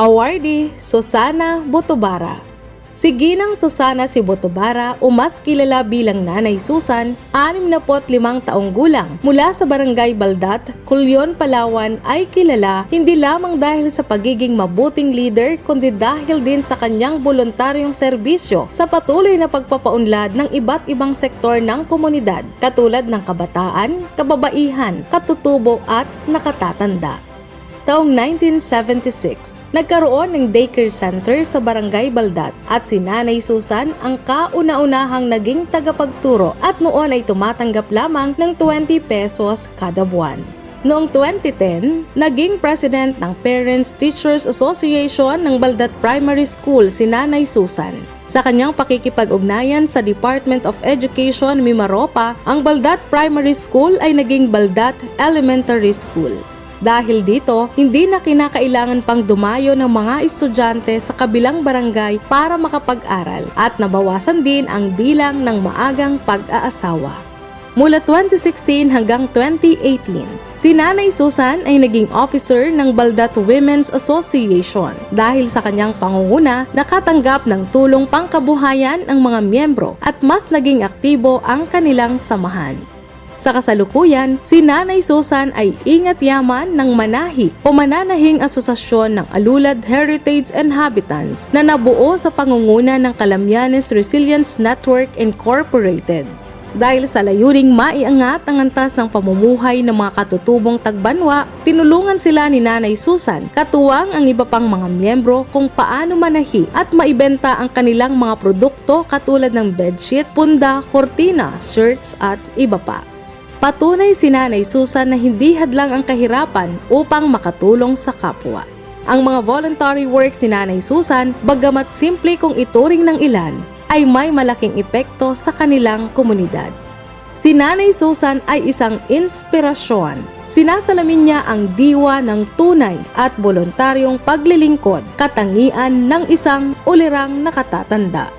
Awardee Susana Botobara Si Ginang Susana si Botobara o mas kilala bilang Nanay Susan, 65 taong gulang, mula sa Barangay Baldat, Culyon, Palawan ay kilala hindi lamang dahil sa pagiging mabuting leader kundi dahil din sa kanyang voluntaryong serbisyo sa patuloy na pagpapaunlad ng iba't ibang sektor ng komunidad katulad ng kabataan, kababaihan, katutubo at nakatatanda taong 1976. Nagkaroon ng daycare center sa Barangay Baldat at si Nanay Susan ang kauna-unahang naging tagapagturo at noon ay tumatanggap lamang ng 20 pesos kada buwan. Noong 2010, naging president ng Parents Teachers Association ng Baldat Primary School si Nanay Susan. Sa kanyang pakikipag-ugnayan sa Department of Education Mimaropa, ang Baldat Primary School ay naging Baldat Elementary School. Dahil dito, hindi na kinakailangan pang dumayo ng mga estudyante sa kabilang barangay para makapag-aral at nabawasan din ang bilang ng maagang pag-aasawa. Mula 2016 hanggang 2018, si Nanay Susan ay naging officer ng Baldat Women's Association. Dahil sa kanyang pangunguna, nakatanggap ng tulong pangkabuhayan ang mga miyembro at mas naging aktibo ang kanilang samahan. Sa kasalukuyan, si Nanay Susan ay ingat yaman ng manahi o mananahing asosasyon ng Alulad Heritage and Habitants na nabuo sa pangunguna ng Kalamyanes Resilience Network Incorporated. Dahil sa layuning maiangat ang antas ng pamumuhay ng mga katutubong tagbanwa, tinulungan sila ni Nanay Susan, katuwang ang iba pang mga miyembro kung paano manahi at maibenta ang kanilang mga produkto katulad ng bedsheet, punda, kortina, shirts at iba pa. Patunay si Nanay Susan na hindi hadlang ang kahirapan upang makatulong sa kapwa. Ang mga voluntary works ni Nanay Susan, bagamat simple kung ituring ng ilan, ay may malaking epekto sa kanilang komunidad. Si Nanay Susan ay isang inspirasyon. Sinasalamin niya ang diwa ng tunay at voluntaryong paglilingkod, katangian ng isang ulirang nakatatanda.